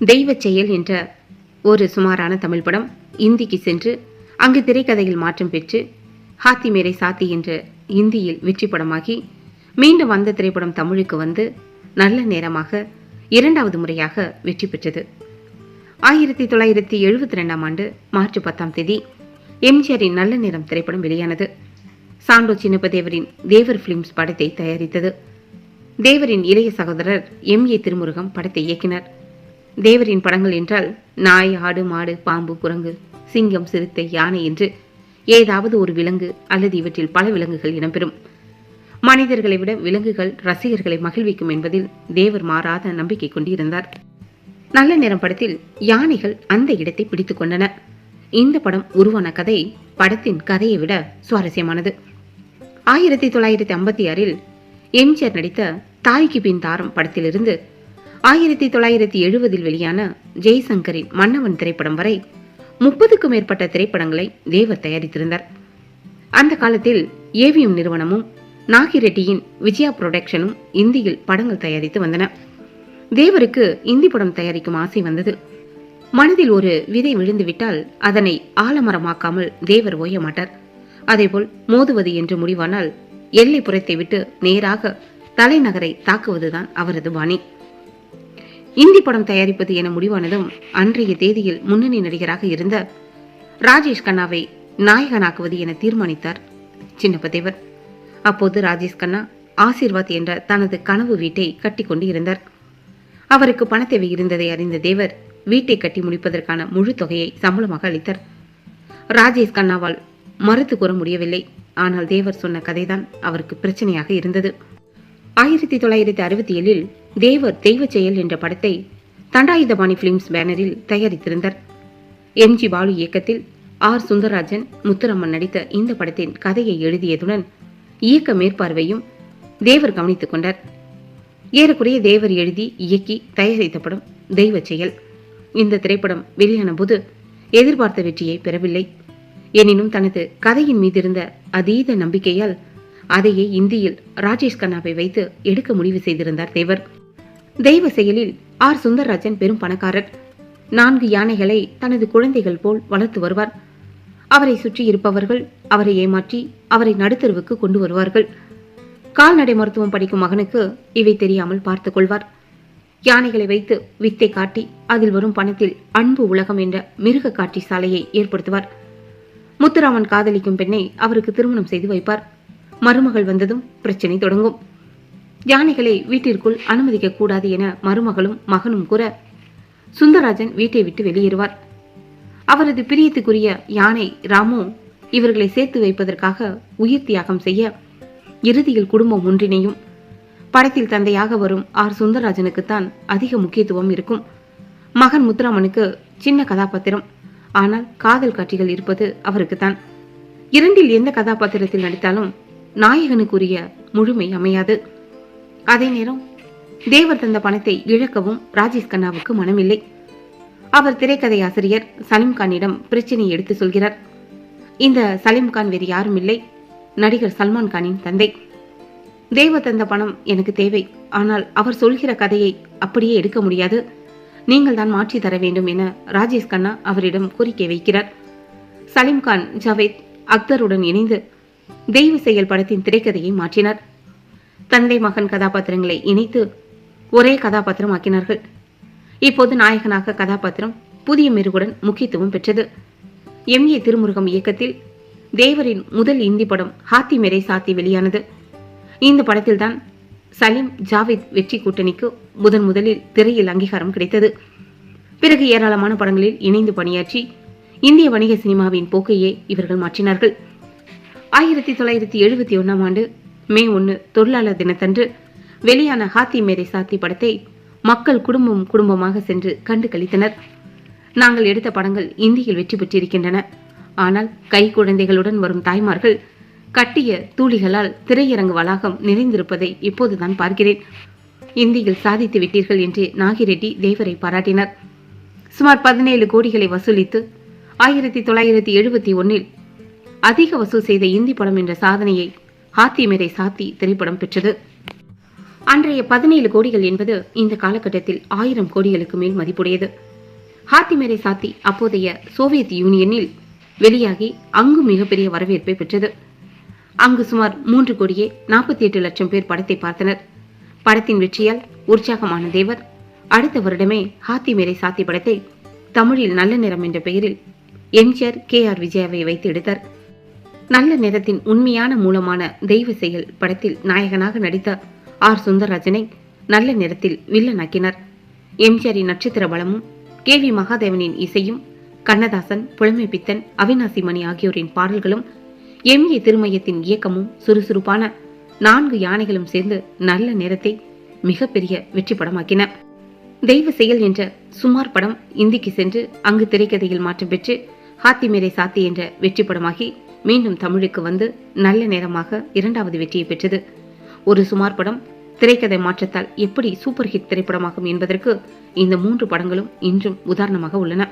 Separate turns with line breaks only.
தெய்வச் செயல் என்ற ஒரு சுமாரான தமிழ் படம் இந்திக்கு சென்று அங்கு திரைக்கதையில் மாற்றம் பெற்று ஹாத்தி மேரை சாத்தி என்ற இந்தியில் வெற்றி படமாகி மீண்டும் வந்த திரைப்படம் தமிழுக்கு வந்து நல்ல நேரமாக இரண்டாவது முறையாக வெற்றி பெற்றது. ஆயிரத்தி தொள்ளாயிரத்தி எழுபத்தி ரெண்டாம் ஆண்டு மார்ச் பத்தாம் தேதி எம்ஜிஆரின் நல்ல நேரம் திரைப்படம் வெளியானது. சாண்டோ சின்னப்பதேவரின் தேவர் பிலிம்ஸ் படத்தை தயாரித்தது. தேவரின் இளைய சகோதரர் எம் ஏ திருமுருகம் படத்தை இயக்கினார். தேவரின் படங்கள் என்றால் நாய் ஆடு மாடு பாம்பு குரங்கு சிங்கம் சிறுத்தை யானை என்று ஏதாவது ஒரு விலங்கு அல்லது இவற்றில் பல விலங்குகள் இடம்பெறும். மனிதர்களை விட விலங்குகள் ரசிகர்களை மகிழ்விக்கும் என்பதில் தேவர் மாறாத நம்பிக்கை கொண்டிருந்தார். நல்ல நேரம் படத்தில் யானைகள் அந்த இடத்தை பிடித்துக் கொண்டன. இந்த படம் உருவான கதை படத்தின் கதையை விட சுவாரஸ்யமானது. ஆயிரத்தி தொள்ளாயிரத்தி ஐம்பத்தி ஆறில் எம்ஜிஆர் நடித்த தாய்க்கு பின் தாரம் படத்திலிருந்து ஆயிரத்தி தொள்ளாயிரத்தி எழுபதில் வெளியான ஜெய்சங்கரின் மன்னவன் திரைப்படம் வரை முப்பதுக்கும் மேற்பட்ட திரைப்படங்களை தேவர் தயாரித்திருந்தார். அந்த காலத்தில் ஏவிஎம் நிறுவனமும் நாகிரெட்டியின் விஜயா புரொடக்ஷனும் இந்தியில் படங்கள் தயாரித்து வந்தன. தேவருக்கு இந்தி படம் தயாரிக்கும் ஆசை வந்தது. மனதில் ஒரு விதை விழுந்துவிட்டால் அதனை ஆலமரமாக்காமல் தேவர் ஓய மாட்டார். அதேபோல் மோதுவது என்று முடிவானால் எல்லை புறத்தை விட்டு நேராக தலைநகரை தாக்குவதுதான் அவரது பாணி. இந்தி படம் தயாரிப்பது என முடிவானதும் அன்றைய தேதியில் முன்னணி நடிகராக இருந்த ராஜேஷ் கண்ணாவை நாயகனாக்குவது என தீர்மானித்தார் சின்னப்பதேவர் அப்போது ராஜேஷ் கண்ணா ஆசீர்வாத் என்ற தனது கனவு வீட்டை கட்டிக்கொண்டு இருந்தார். அவருக்கு பணத்தேவை இருந்ததை அறிந்த தேவர் வீட்டை கட்டி முடிப்பதற்கான முழு தொகையை சம்பளமாக அளித்தார். ராஜேஷ் கண்ணாவால் மறுத்து கூற முடியவில்லை. ஆனால் தேவர் சொன்ன கதைதான் அவருக்கு பிரச்சனையாக இருந்தது. ஆயிரத்தி தொள்ளாயிரத்தி அறுபத்தி ஏழில் தேவர் தெய்வ செயல் என்ற படத்தை தண்டாயுதபாணி பிலிம்ஸ் பேனரில் தயாரித்திருந்தார். எம்ஜி பாலு இயக்கத்தில் ஆர் சுந்தரராஜன் முத்துராமன் நடித்த இந்த படத்தின் கதையை எழுதியதுடன் இயக்க மேற்பார்வையும் தேவர் கவனித்துக் கொண்டார். ஏறக்குறைய தேவர் எழுதி இயக்கி தயாரித்த படம் தெய்வச் செயல். இந்த திரைப்படம் வெளியான போது எதிர்பார்த்த வெற்றியை பெறவில்லை. எனினும் தனது கதையின் மீதிருந்த அதீத நம்பிக்கையால் அதையே இந்தியில் ராஜேஷ் கண்ணாவை வைத்து எடுக்க முடிவு செய்திருந்தார் தேவர். தெய்வ செயலில் ஆர். சுந்தரராஜன் பெரும் பணக்காரர். நான்கு யானைகளை தனது குழந்தைகள் போல் வளர்த்து வருவார். அவரை சுற்றி இருப்பவர்கள் அவரை ஏமாற்றி அவரை நடுத்தருவுக்கு கொண்டு வருவார்கள். கால்நடை மருத்துவம் படிக்கும் மகனுக்கு இவை தெரியாமல் பார்த்துக் கொள்வார். யானைகளை வைத்து வித்தை காட்டி அதில் வரும் பணத்தில் அன்பு உலகம் என்ற மிருக காட்சி சாலையை ஏற்படுத்துவார். முத்துராமன் காதலிக்கும் பெண்ணை அவருக்கு திருமணம் செய்து வைப்பார். மருமகள் வந்ததும் பிரச்சனை தொடங்கும். யானைகளை வீட்டிற்குள் அனுமதிக்க கூடாது என மருமகளும் மகனும் கூற சுந்தரராஜன் வீட்டை விட்டு வெளியேறுவார். அவரது பிரியத்துக்குரிய யானை ராமு இவர்களை சேர்த்து வைப்பதற்காக உயிர் தியாகம் செய்ய இறுதியில் குடும்பம் ஒன்றிணையும். படத்தில் தந்தையாக வரும் ஆர். சுந்தரராஜனுக்குத்தான் அதிக முக்கியத்துவம் இருக்கும். மகன் முத்துராமனுக்கு சின்ன கதாபாத்திரம். ஆனால் காதல் காட்சிகள் இருப்பது அவருக்குத்தான். இரண்டில் எந்த கதாபாத்திரத்தில் நடித்தாலும் நாயகனுக்குரிய முழுமை அமையாது. அதே நேரம் தேவர் தந்த பணத்தை இழக்கவும் ராஜேஷ் கண்ணாவுக்கு மனமில்லை. அவர் திரைக்கதை ஆசிரியர் சலீம்கானிடம் பிரச்சினை பிரச்சனையை எடுத்து சொல்கிறார். இந்த சலீம்கான் வேறு யாரும் இல்லை. நடிகர் சல்மான் கானின் தந்தை. தேவ தந்த பணம் எனக்கு தேவை. ஆனால் அவர் சொல்கிற கதையை அப்படியே எடுக்க முடியாது. நீங்கள் தான் மாற்றி தர வேண்டும் என ராஜேஷ் கண்ணா அவரிடம் கோரிக்கை வைக்கிறார். சலீம்கான் ஜவேத் ஜாவேத் அக்தருடன் இணைந்து தெய்வ செயல் படத்தின் திரைக்கதையை மாற்றினார். தந்தை மகன் கதாபாத்திரங்களை இணைத்து ஒரே கதாபாத்திரம் ஆக்கினார்கள் இப்போது நாயகனாக கதாபாத்திரம் புதிய மெருகுடன் முக்கியத்துவம் பெற்றது. எம். ஏ. திருமுருகம் இயக்கத்தில் தேவரின் முதல் இந்தி படம் ஹாத்தி மேரை சாத்தி வெளியானது. இந்த படத்தில்தான் சலீம் ஜாவேத் வெற்றி கூட்டணிக்கு முதன் முதலில் திரையில் அங்கீகாரம் கிடைத்தது. பிறகு ஏராளமான படங்களில் இணைந்து பணியாற்றி இந்திய வணிக சினிமாவின் போக்கையே இவர்கள் மாற்றினார்கள். ஆயிரத்தி தொள்ளாயிரத்தி எழுபத்தி ஒன்றாம் ஆண்டு மே ஒன்று தொழிலாளர் தினத்தன்று வெளியான ஹாத்தி மேரை சாத்தி படத்தை மக்கள் குடும்பம் குடும்பமாக சென்று கண்டு கழித்தனர் நாங்கள் எடுத்த படங்கள் இந்தியில் வெற்றி பெற்றிருக்கின்றன. ஆனால் கை குழந்தைகளுடன் வரும் தாய்மார்கள் கட்டிய தூளிகளால் திரையரங்கு வளாகம் நிறைந்திருப்பதை இப்போதுதான் பார்க்கிறேன். இந்தியில் சாதித்து விட்டீர்கள் என்று நாகிரெட்டி தேவரை பாராட்டினார். சுமார் பதினேழு கோடிகளை வசூலித்து ஆயிரத்தி தொள்ளாயிரத்தி எழுபத்தி ஒன்னில் அதிக வசூல் செய்த இந்தி படம் என்ற சாதனையை ஹாத்தி மேரை சாத்தி திரைப்படம் பெற்றது. அன்றைய பதினேழு கோடிகள் என்பது இந்த காலகட்டத்தில் ஆயிரம் கோடிகளுக்கு மேல் மதிப்புடையது. ஹாத்தி மேரை சாத்தி அப்போதைய சோவியத் யூனியனில் வெளியாகி அங்கு மிகப்பெரிய வரவேற்பை பெற்றது. அங்கு சுமார் மூன்று கோடியே நாற்பத்தி எட்டு லட்சம் பேர் படத்தை பார்த்தனர். படத்தின் வெற்றியால் உற்சாகமான தேவர் அடுத்த வருடமே ஹாத்தி மேரை சாத்தி படத்தை தமிழில் நல்ல நிறம் என்ற பெயரில் எம்ஜிஆர் கே ஆர் விஜயாவை வைத்து எடுத்தார். நல்ல நிறத்தின் உண்மையான மூலமான தெய்வ செயல் படத்தில் நாயகனாக நடித்த ஆர். சுந்தரராஜனை நல்ல நிறத்தில் வில்லனாக்கினார். எம்ஜிஆரின் நட்சத்திர பலமும் கே. வி. மகாதேவனின் இசையும் கண்ணதாசன் புலமை பித்தன் அவினாசி மணி ஆகியோரின் பாடல்களும் எம். ஏ. திருமயத்தின் இயக்கமும் சுறுசுறுப்பான நான்கு யானைகளும் சேர்ந்து நல்ல நேரத்தை மிகப்பெரிய வெற்றி படமாக்கின தெய்வ செயல் என்ற சுமார் படம் இந்திக்கு சென்று அங்கு திரைக்கதையில் மாற்றம் பெற்று ஹாத்தி மேரே சாத்தி என்ற வெற்றி படமாகி மீண்டும் தமிழுக்கு வந்து நல்ல நேரமாக இரண்டாவது வெற்றியை பெற்றது. ஒரு சுமார் படம் திரைக்கதை மாற்றத்தால் எப்படி சூப்பர் ஹிட் திரைப்படமாகும் என்பதற்கு இந்த மூன்று படங்களும் இன்றும் உதாரணமாக உள்ளன.